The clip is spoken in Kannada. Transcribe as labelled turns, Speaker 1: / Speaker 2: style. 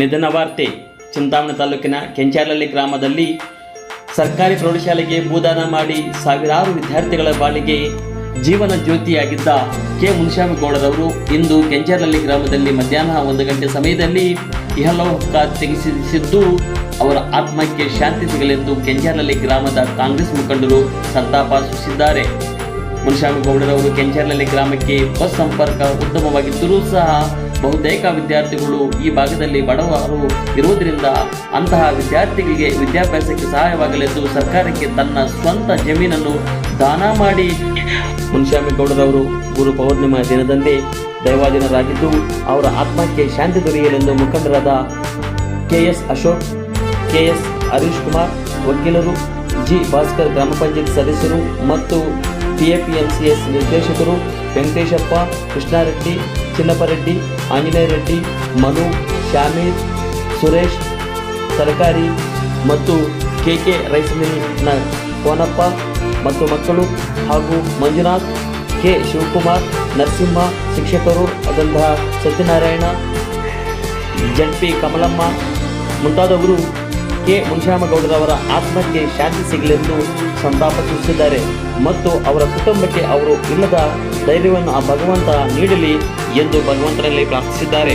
Speaker 1: ನಿಧನ ವಾರ್ತೆ. ಚಿಂತಾಮಣಿ ತಾಲೂಕಿನ ಕೆಂಚಾರಳ್ಳಿ ಗ್ರಾಮದಲ್ಲಿ ಸರ್ಕಾರಿ ಪ್ರೌಢಶಾಲೆಗೆ ಭೂದಾನ ಮಾಡಿ ಸಾವಿರಾರು ವಿದ್ಯಾರ್ಥಿಗಳ ಬಾಳಿಗೆ ಜೀವನ ಜ್ಯೋತಿಯಾಗಿದ್ದ ಕೆ. ಮುನಿಶಾಮಗೌಡರವರು ಇಂದು ಕೆಂಚಾರಳ್ಳಿ ಗ್ರಾಮದಲ್ಲಿ ಮಧ್ಯಾಹ್ನ ಒಂದು ಗಂಟೆ ಸಮಯದಲ್ಲಿ ಇಹಲೋಕ ತೆಗೆಸಿದ್ದು ಅವರ ಆತ್ಮಕ್ಕೆ ಶಾಂತಿ ಸಿಗಲೆಂದು ಕೆಂಚಾರಳ್ಳಿ ಗ್ರಾಮದ ಕಾಂಗ್ರೆಸ್ ಮುಖಂಡರು ಸಂತಾಪ ಸೂಚಿಸಿದ್ದಾರೆ. ಮುನಿಶಾಮಗೌಡರವರು ಕೆಂಚರ್ಲಲ್ಲಿ ಗ್ರಾಮಕ್ಕೆ ಬಸ್ ಸಂಪರ್ಕ ಉತ್ತಮವಾಗಿದ್ದರೂ ಸಹ ಬಹುತೇಕ ವಿದ್ಯಾರ್ಥಿಗಳು ಈ ಭಾಗದಲ್ಲಿ ಬಡವರು ಇರುವುದರಿಂದ ಅಂತಹ ವಿದ್ಯಾರ್ಥಿಗಳಿಗೆ ವಿದ್ಯಾಭ್ಯಾಸಕ್ಕೆ ಸಹಾಯವಾಗಲೆಂದು ಸರ್ಕಾರಕ್ಕೆ ತನ್ನ ಸ್ವಂತ ಜಮೀನನ್ನು ದಾನ ಮಾಡಿ. ಮುನಿಸ್ವಾಮಿಗೌಡರವರು ಗುರು ಪೌರ್ಣಿಮಾ ದಿನದಂದೇ ದೈವಾಧೀನರಾಗಿದ್ದು, ಅವರ ಆತ್ಮಕ್ಕೆ ಶಾಂತಿ ದೊರೆಯಲೆಂದು ಮುಖಂಡರಾದ K S Ashok K S Harish Kumar, ವಕೀಲರು, ಜಿ ಭಾಸ್ಕರ್ ಗ್ರಾಮ ಪಂಚಾಯತ್ ಸದಸ್ಯರು ಮತ್ತು ಪಿಎಪಿಎಂಸಿಎಸ್ ನಿರ್ದೇಶಕರು ವೆಂಕಟೇಶಪ್ಪ, ಕೃಷ್ಣಾರೆಡ್ಡಿ ಚಿನ್ನಪ್ಪರೆಡ್ಡಿ ಆಂಜನೇಯ ರೆಡ್ಡಿ ಮನು, ಶ್ಯಾಮೀರ್, ಸುರೇಶ್, ತರಕಾರಿ ಮತ್ತು ಕೆ ಕೆ ರೈಸ್ ಮಿಲ್ನ ಕೋನಪ್ಪ ಮತ್ತು ಮಕ್ಕಳು ಹಾಗೂ ಮಂಜುನಾಥ್, ಕೆ. ಶಿವಕುಮಾರ್, ನರಸಿಂಹ, ಶಿಕ್ಷಕರು ಆದಂತಹ ಸತ್ಯನಾರಾಯಣ ಜಡ್ಪಿ ಕಮಲಮ್ಮ ಮುಂತಾದವರು ಕೆ ಮುನಿಶ್ಯಾಮಗೌಡರವರ ಆತ್ಮಕ್ಕೆ ಶಾಂತಿ ಸಿಗಲೆಂದು ಸಂತಾಪ ಸೂಚಿಸಿದ್ದಾರೆ. ಮತ್ತು ಅವರ ಕುಟುಂಬಕ್ಕೆ ಅವರು ಇಲ್ಲದ ಧೈರ್ಯವನ್ನು ಆ ಭಗವಂತ ನೀಡಲಿ ಎಂದು ಭಗವಂತರಲ್ಲಿ ಪ್ರಾರ್ಥಿಸಿದ್ದಾರೆ.